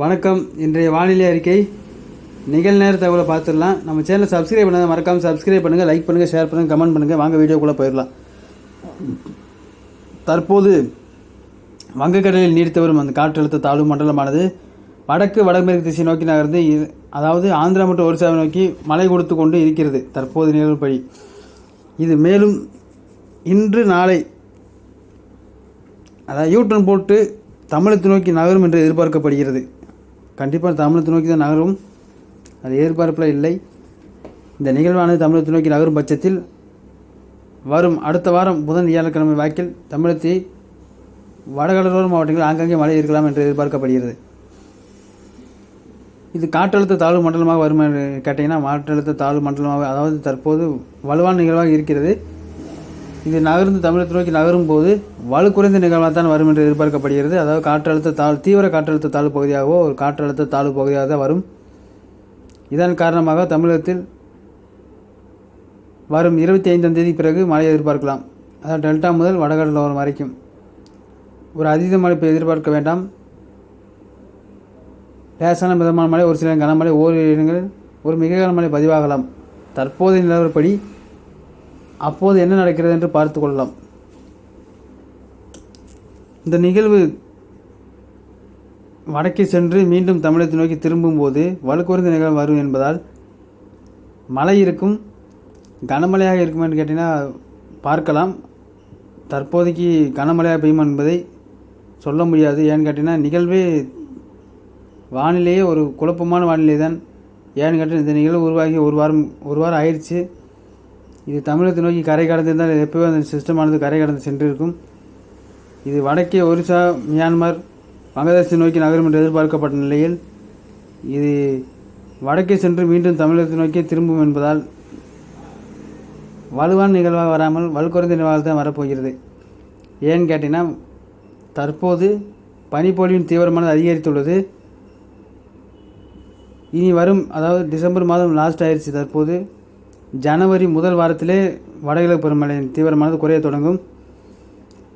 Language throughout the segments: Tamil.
வணக்கம். இன்றைய வானிலை அறிக்கை. நிகழ்நேர தகவலை பார்த்துடலாம். நம்ம சேனலை சப்ஸ்கிரைப் பண்ணாத மறக்காமல் சப்ஸ்கிரைப் பண்ணுங்கள் லைக் பண்ணுங்கள் ஷேர் பண்ணுங்கள் கமெண்ட் பண்ணுங்கள் வாங்க வீடியோக்குள்ளே போயிடலாம். தற்போது வங்கக்கடலில் நீடித்து வரும் அந்த காற்றழுத்த தாழ்வு மண்டலமானது வடக்கு வடமேற்கு திசை நோக்கி நகர்ந்து அதாவது ஆந்திரா மற்றும் ஒரிசாவை நோக்கி மழை கொடுத்து கொண்டு இருக்கிறது. தற்போது நிகழ்வுப்படி இது மேலும் இன்று நாளை அதாவது யூட்டன் போட்டு தமிழத்தை நோக்கி நகரும் என்று எதிர்பார்க்கப்படுகிறது. கண்டிப்பாக தமிழத்தை நோக்கி தான் நகரும். அது எதிர்பார்ப்பில் இல்லை. இந்த நிகழ்வானது தமிழத்தை நோக்கி நகரும் பட்சத்தில் வரும் அடுத்த வாரம் புதன் வியாழக்கிழமை வாக்கில் தமிழத்தை வடகடலோர மாவட்டங்களில் ஆங்காங்கே மழை இருக்கலாம் என்று எதிர்பார்க்கப்படுகிறது. இது காற்றழுத்த தாழ்வு மண்டலமாக வரும் என்று கேட்டிங்கன்னா காற்றழுத்த தாழ்வு மண்டலமாக அதாவது தற்போது வலுவான நிகழ்வாக இருக்கிறது. இது நகர்ந்து தமிழகத்தை நோக்கி நகரும் போது வலு குறைந்த நிகழ்வாக தான் வரும் என்று எதிர்பார்க்கப்படுகிறது. அதாவது காற்றழுத்த தாழ் தீவிர காற்றழுத்த தாழ்வு பகுதியாகவோ ஒரு காற்றழுத்த தாழ்வு பகுதியாக தான் வரும். இதன் காரணமாக தமிழகத்தில் வரும் இருபத்தி ஐந்தாம் தேதி பிறகு மழை எதிர்பார்க்கலாம். அதாவது டெல்டா முதல் வடகடலோரம் வரைக்கும். ஒரு அதீத மழை இப்போ எதிர்பார்க்க வேண்டாம். லேசான மிதமான மழை ஒரு சில கனமழை ஓரிரு இடங்களில் ஒரு மிக கனமழை பதிவாகலாம். தற்போதைய நிலவரப்படி அப்போது என்ன நடக்கிறது என்று பார்த்து கொள்ளலாம். இந்த நிகழ்வு வடக்கே சென்று மீண்டும் தமிழகத்தை நோக்கி திரும்பும்போது வலுக்குறைந்த நிகழ்வு வரும் என்பதால் மழை இருக்கும். கனமழையாக இருக்கும் என்று கேட்டிங்கன்னா பார்க்கலாம். தற்போதைக்கு கனமழையாக பெய்யும் என்பதை சொல்ல முடியாது. ஏன்னு கேட்டிங்கன்னா நிகழ்வே வானிலையே ஒரு குழப்பமான வானிலை தான் ஏன்னு கேட்டால் இந்த நிகழ்வு உருவாகி ஒரு வாரம் ஒரு வாரம் ஆயிடுச்சு. இது தமிழகத்தை நோக்கி கரை கடந்திருந்தால் எப்போவே அந்த சிஸ்டமானது கரை கடந்து சென்றிருக்கும். இது வடக்கே ஒரிசா மியான்மர் வங்கதேசத்தை நோக்கி நகரும் என்று எதிர்பார்க்கப்பட்ட நிலையில் இது வடக்கே சென்று மீண்டும் தமிழகத்தை நோக்கி திரும்பும் என்பதால் வலுவான நிகழ்வாக வராமல் வலுக்குறைந்த நிகழ்வாக தான் வரப்போகிறது. ஏன்னு கேட்டிங்கன்னா தற்போது பனிப்பொழிவின் தீவிரமானது அதிகரித்துள்ளது. இனி வரும் அதாவது டிசம்பர் மாதம் லாஸ்ட் ஆயிடுச்சு தற்போது. ஜனவரி முதல் வாரத்திலே வடகிழக்கு பருவமழை தீவிரமானது குறைய தொடங்கும்.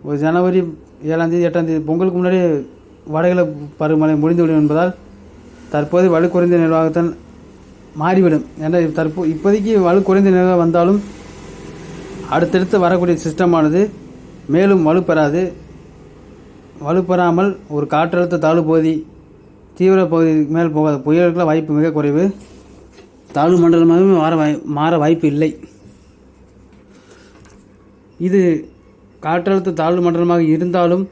ஒரு ஜனவரி ஏழாம் தேதி எட்டாம் தேதி பொங்கலுக்கு முன்னாடி வடகிழக்கு பருவமழை முடிந்துவிடும் என்பதால் தற்போது வலு குறைந்த நிர்வாகத்தான் மாறிவிடும். ஏன்னா தற்போ இப்போதைக்கு வலு குறைந்த நிர்வாகம் வந்தாலும் அடுத்தடுத்து வரக்கூடிய சிஸ்டமானது மேலும் வலுப்பெறாது வலுப்பெறாமல் ஒரு காற்றழுத்த தாழ்வு பகுதி தீவிர பகுதிக்கு மேல் போகாத. புயலுக்குள்ள வாய்ப்பு மிக குறைவு. தாழ்வு மண்டலமாகவே மாற வாய் மாற வாய்ப்பு இல்லை. இது காற்றழுத்த தாழ்வு மண்டலமாக இருந்தாலும்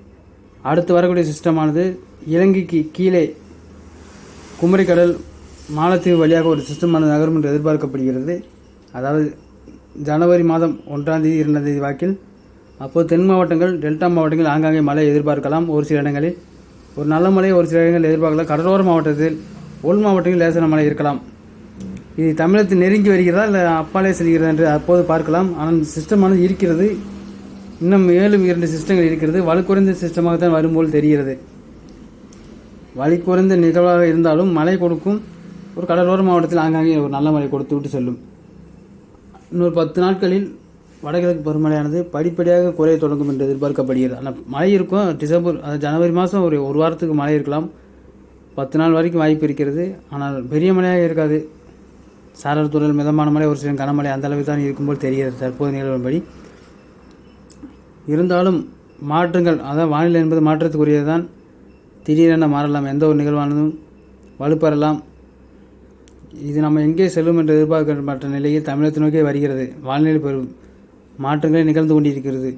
அடுத்து வரக்கூடிய சிஸ்டமானது இலங்கைக்கு கீழே குமரிக்கடல் மாலத்தீவு வழியாக ஒரு சிஸ்டமானது நகரும் என்று எதிர்பார்க்கப்படுகிறது. அதாவது ஜனவரி மாதம் ஒன்றாம் தேதி இரண்டாம் தேதி வாக்கில் அப்போது தென் மாவட்டங்கள் டெல்டா மாவட்டங்கள் ஆங்காங்கே மழை எதிர்பார்க்கலாம். ஒரு சில இடங்களில் ஒரு நல்ல மழை ஒரு சில இடங்களில் எதிர்பார்க்கலாம். கடலோர மாவட்டத்தில் உள் மாவட்டங்களில் லேசான மழை இருக்கலாம். இது தமிழகத்தில் நெருங்கி வருகிறதா இல்லை அப்பாலே செல்கிறதா என்று அப்போது பார்க்கலாம். ஆனால் சிஸ்டமானது இருக்கிறது. இன்னும் மேலும் இரண்டு சிஸ்டங்கள் இருக்கிறது. வலுக்குறைந்த குறைந்த சிஸ்டமாக தான் வரும்போல் தெரிகிறது. வலி குறைந்த நிகழ்வாக இருந்தாலும் மழை கொடுக்கும். ஒரு கடலோர மாவட்டத்தில் ஆங்காங்கே ஒரு நல்ல மழை கொடுத்து விட்டு செல்லும். இன்னொரு பத்து நாட்களில் வடகிழக்கு பருவமழையானது படிப்படியாக குறைய தொடங்கும் என்று எதிர்பார்க்கப்படுகிறது. ஆனால் மழை இருக்கும். டிசம்பர் அது ஜனவரி மாதம் ஒரு ஒரு வாரத்துக்கு மழை இருக்கலாம். பத்து நாள் வரைக்கும் வாய்ப்பு இருக்கிறது. ஆனால் பெரிய மழையாக இருக்காது. சாரல் துறையில் மிதமான மழை ஒரு சில கனமழை அந்த அளவுக்கு தான் இருக்கும்போல் தெரிகிறது. தற்போது நிலவரப்படி இருந்தாலும் மாற்றங்கள் அதாவது வானிலை என்பது மாற்றத்துக்குரியது தான் திடீரென மாறலாம் எந்த ஒரு நிகழ்வானதும் வலுப்பெறலாம். இது நம்ம எங்கே செல்லும் என்று எதிர்பார்க்கப்பட்ட நிலையில் தமிழகத்தை நோக்கி வருகிறது. வானிலை பெறும் மாற்றங்களே நிகழ்ந்து கொண்டிருக்கிறது.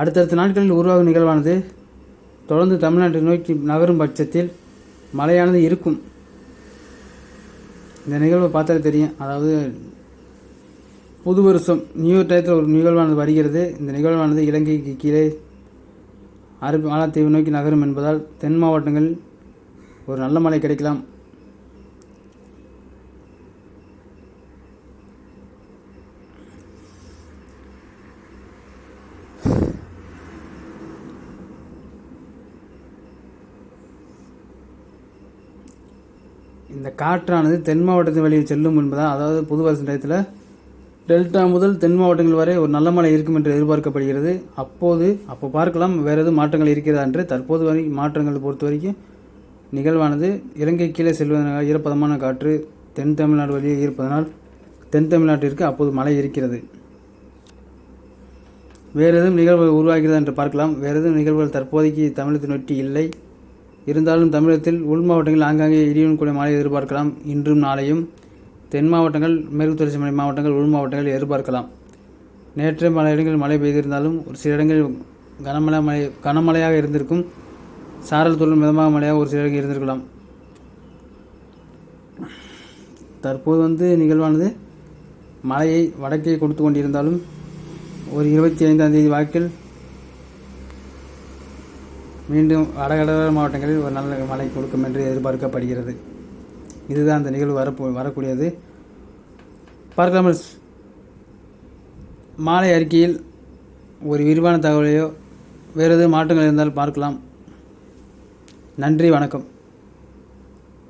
அடுத்தடுத்த நாட்களில் உருவாகும் நிகழ்வானது தொடர்ந்து தமிழ்நாட்டை நோக்கி நகரும் பட்சத்தில் மழையானது இருக்கும். இந்த நிகழ்வை பார்த்தாலே தெரியும். அதாவது புது வருஷம் நியூ இயர் டயத்தில் ஒரு நிகழ்வானது வருகிறது. இந்த நிகழ்வானது இலங்கைக்கு கீழே அரபு மாலத்தீவு நோக்கி நகரும் என்பதால் தென் மாவட்டங்களில் ஒரு நல்ல மழை கிடைக்கலாம். இந்த காற்றானது தென் மாவட்டத்தின் வழியே செல்லும் என்பதால் அதாவது புது வருஷ நேரத்தில் டெல்டா முதல் தென் மாவட்டங்கள் வரை ஒரு நல்ல மழை இருக்கும் என்று எதிர்பார்க்கப்படுகிறது. அப்போது அப்போ பார்க்கலாம் வேறு எதுவும் மாற்றங்கள் இருக்கிறதா என்று. தற்போது வரை மாற்றங்களை பொறுத்த வரைக்கும் நிகழ்வானது இலங்கை கீழே செல்வதனால் ஈரப்பதமான காற்று தென் தமிழ்நாடு வழியே ஈர்ப்பதனால் தென் தமிழ்நாட்டிற்கு அப்போது மழை இருக்கிறது. வேறு எதுவும் நிகழ்வுகள் உருவாகிறதா என்று பார்க்கலாம். வேறு எதுவும் நிகழ்வுகள் தற்போதைக்கு தமிழகத்தை நொட்டி இல்லை. இருந்தாலும் தமிழகத்தில் உள் மாவட்டங்களில் ஆங்காங்கே இடியுடன் கூடிய மழை எதிர்பார்க்கலாம். இன்றும் நாளையும் தென் மாவட்டங்கள் மேற்கு தொடர்ச்சி மலை மாவட்டங்கள் உள் மாவட்டங்கள் எதிர்பார்க்கலாம். நேற்று பல இடங்களில் மழை பெய்திருந்தாலும் ஒரு சில இடங்களில் கனமழை மழை கனமழையாக இருந்திருக்கும். சாரல் தொழில் மிதமாக மழையாக ஒரு சில இடங்கள் இருந்திருக்கலாம். தற்போது வந்து நிகழ்வானது மழையை வடக்கே கொடுத்து கொண்டிருந்தாலும் ஒரு இருபத்தி ஐந்தாம் தேதி வாக்கில் மீண்டும் வடகடலோர மாவட்டங்களில் ஒரு நல்ல மழை கொடுக்கும் என்று எதிர்பார்க்கப்படுகிறது. இதுதான் அந்த நிகழ்வு வரப்போ வரக்கூடியது. பார்க்கலாம் மாலை அறிக்கையில் ஒரு விரிவான தகவலையோ வேறு எதுவும் மாற்றங்கள் இருந்தால் பார்க்கலாம். நன்றி வணக்கம்.